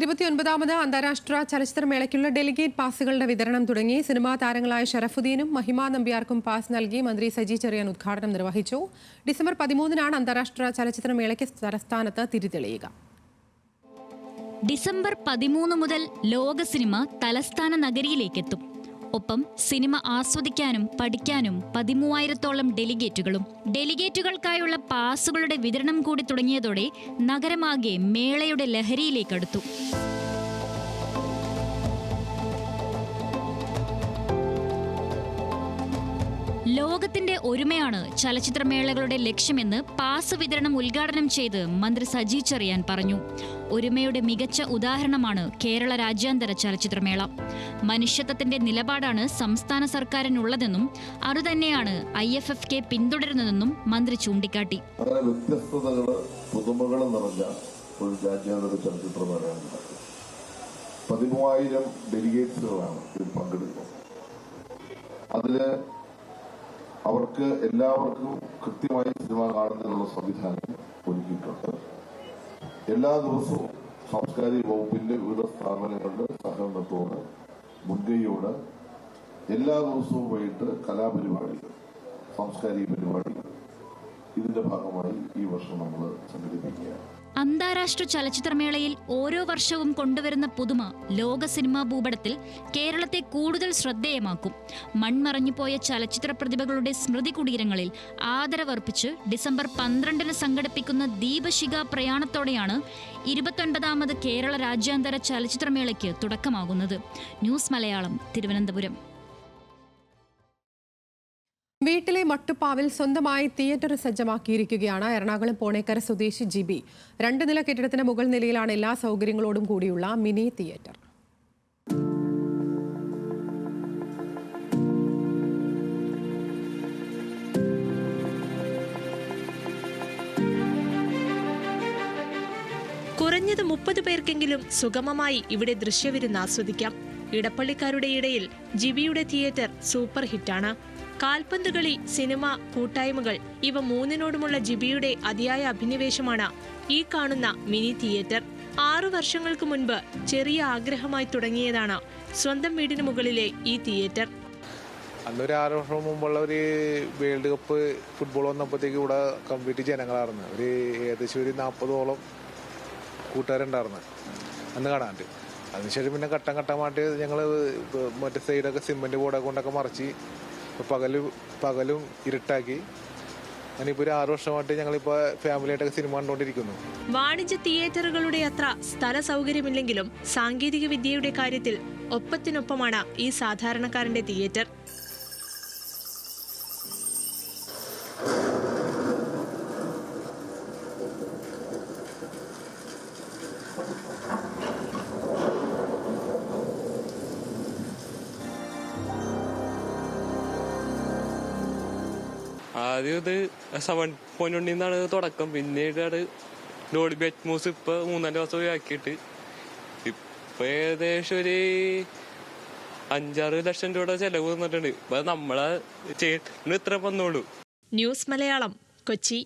ഇരുപത്തിയൊൻപതാമത് അന്താരാഷ്ട്ര ചലച്ചിത്രമേളയ്ക്കുള്ള ഡെലിഗേറ്റ് പാസുകളുടെ വിതരണം തുടങ്ങി. സിനിമാ താരങ്ങളായ ഷറഫുദ്ദീനും മഹിമ നമ്പ്യാർക്കും പാസ് നൽകി മന്ത്രി സജി ചെറിയാൻ ഉദ്ഘാടനം നിർവഹിച്ചു. ഡിസംബർ പതിമൂന്നിനാണ് അന്താരാഷ്ട്ര ചലച്ചിത്രമേളയ്ക്ക് തലസ്ഥാനത്ത് തിരിതെളിയുക. ഡിസംബർ പതിമൂന്ന് മുതൽ ലോക സിനിമ തലസ്ഥാന നഗരിയിലേക്കെത്തും. ഒപ്പം സിനിമ ആസ്വദിക്കാനും പഠിക്കാനും പതിമൂവായിരത്തോളം ഡെലിഗേറ്റുകളും. ഡെലിഗേറ്റുകൾക്കായുള്ള പാസുകളുടെ വിതരണം കൂടി തുടങ്ങിയതോടെ നഗരമാകെ മേളയുടെ ലഹരിയിലേക്കടുത്തു. ലോകത്തിന്റെ ഒരുമയാണ് ചലച്ചിത്രമേളകളുടെ ലക്ഷ്യമെന്ന് പാസ് വിതരണം ഉദ്ഘാടനം ചെയ്ത് മന്ത്രി സജി ചെറിയാൻ പറഞ്ഞു. ഒരുമയുടെ മികച്ച ഉദാഹരണമാണ് കേരള രാജ്യാന്തര ചലച്ചിത്രമേള. മനുഷ്യത്വത്തിന്റെ നിലപാടാണ് സംസ്ഥാന സർക്കാരിനുള്ളതെന്നും അതുതന്നെയാണ് ഐ എഫ് എഫ് കെ പിന്തുടരുന്നതെന്നും മന്ത്രി ചൂണ്ടിക്കാട്ടി. ഒരു ചലച്ചിത്രമേളയാണ്. പതിമൂവായിരം ഡെലിഗേറ്റ്സുകളാണ് പങ്കെടുക്കുന്നത്. അതിൽ അവർക്ക് എല്ലാവർക്കും കൃത്യമായി സിനിമ കാണുന്നതിനുള്ള സംവിധാനം ഒരുക്കിയിട്ടുണ്ട്. എല്ലാ ദിവസവും സാംസ്കാരിക വകുപ്പിന്റെ വിവിധ സ്ഥാപനങ്ങളുടെ സഹകരണത്തോട് മുൻകൈയോട് എല്ലാ ദിവസവും വൈകിട്ട് കലാപരിപാടികൾ സാംസ്കാരിക പരിപാടികൾ ഇതിന്റെ ഭാഗമായി ഈ വർഷം നമ്മൾ സംഘടിപ്പിക്കുകയാണ്. അന്താരാഷ്ട്ര ചലച്ചിത്രമേളയിൽ ഓരോ വർഷവും കൊണ്ടുവരുന്ന പുതുമ ലോക സിനിമാ ഭൂപടത്തിൽ കേരളത്തെ കൂടുതൽ ശ്രദ്ധേയമാക്കും. മൺമറഞ്ഞുപോയ ചലച്ചിത്ര പ്രതിഭകളുടെ സ്മൃതി കുടീരങ്ങളിൽ ആദരവർപ്പിച്ച് ഡിസംബർ പന്ത്രണ്ടിന് സംഘടിപ്പിക്കുന്ന ദീപശിഖ പ്രയാണത്തോടെയാണ് ഇരുപത്തൊൻപതാമത് കേരള രാജ്യാന്തര ചലച്ചിത്രമേളയ്ക്ക് തുടക്കമാകുന്നത്. ന്യൂസ് മലയാളം തിരുവനന്തപുരം. വീട്ടിലെ മട്ടുപ്പാവിൽ സ്വന്തമായി തിയേറ്റർ സജ്ജമാക്കിയിരിക്കുകയാണ് എറണാകുളം പോണേക്കര സ്വദേശി ജിബി. രണ്ട് നില കെട്ടിടത്തിന് മുകൾ നിലയിലാണ് എല്ലാ സൗകര്യങ്ങളോടും കൂടിയുള്ള മിനി തിയേറ്റർ. കുറഞ്ഞത് മുപ്പത് പേർക്കെങ്കിലും സുഗമമായി ഇവിടെ ദൃശ്യവിരുന്ന് ആസ്വദിക്കാം. ഇടപ്പള്ളിക്കാരുടെ ഇടയിൽ ജിബിയുടെ തിയേറ്റർ സൂപ്പർ ഹിറ്റാണ്. കാൽപന്ത് കളി സിനിമ കൂട്ടായ്മകൾ ഇവ മൂന്നിനോടുമുള്ള ജിബിയുടെ അതിയായ അഭിനിവേശമാണ് ഈ കാണുന്ന മിനി തിയേറ്റർ. ആറു വർഷങ്ങൾക്ക് മുൻപ് ചെറിയ ആഗ്രഹമായി തുടങ്ങിയതാണ് സ്വന്തം വീടിന് മുകളിലെ ഈ തിയേറ്റർ. അന്നൊരു ആറ് വർഷം മുമ്പുള്ള ഒരു വേൾഡ് കപ്പ് ഫുട്ബോൾ വന്നപ്പോഴത്തേക്ക് ഇവിടെ കംപ്ലീറ്റ് ജനങ്ങളായിരുന്നു. ഒരു ഏകദേശം ഒരു നാൽപ്പതോളം കൂട്ടുകാരുണ്ടായിരുന്നു അന്ന് കാണാണ്ട് അതിനുശേഷം പിന്നെ ഘട്ടം ഘട്ടമായിട്ട് ഞങ്ങൾ മറ്റേ സൈഡൊക്കെ സിമെന്റ് ബോർഡൊക്കെ കൊണ്ടൊക്കെ മറിച്ച് പകൽ പകലും ഇരുട്ടാക്കി. സിനിമ കണ്ടുകൊണ്ടിരിക്കുന്നു വാണിജ്യ തിയേറ്ററുകളുടെ അത്ര സ്ഥല സൗകര്യമില്ലെങ്കിലും സാങ്കേതിക വിദ്യയുടെ കാര്യത്തിൽ ഒപ്പത്തിനൊപ്പമാണ് ഈ സാധാരണക്കാരന്റെ തിയേറ്റർ. ആദ്യം ഇത് സെവൻ പോയിന്റ് നിന്നാണ് തുടക്കം. പിന്നീട് അത് ബെറ്റ് മൂസ് ഇപ്പൊ മൂന്നാൽ ദിവസം ആക്കിയിട്ട് ഇപ്പൊ ഏകദേശം ഒരു അഞ്ചാറ് ലക്ഷം രൂപയുടെ ചെലവ് വന്നിട്ടുണ്ട്. നമ്മളെ ഇത്ര വന്നോളൂ. ന്യൂസ് മലയാളം കൊച്ചി.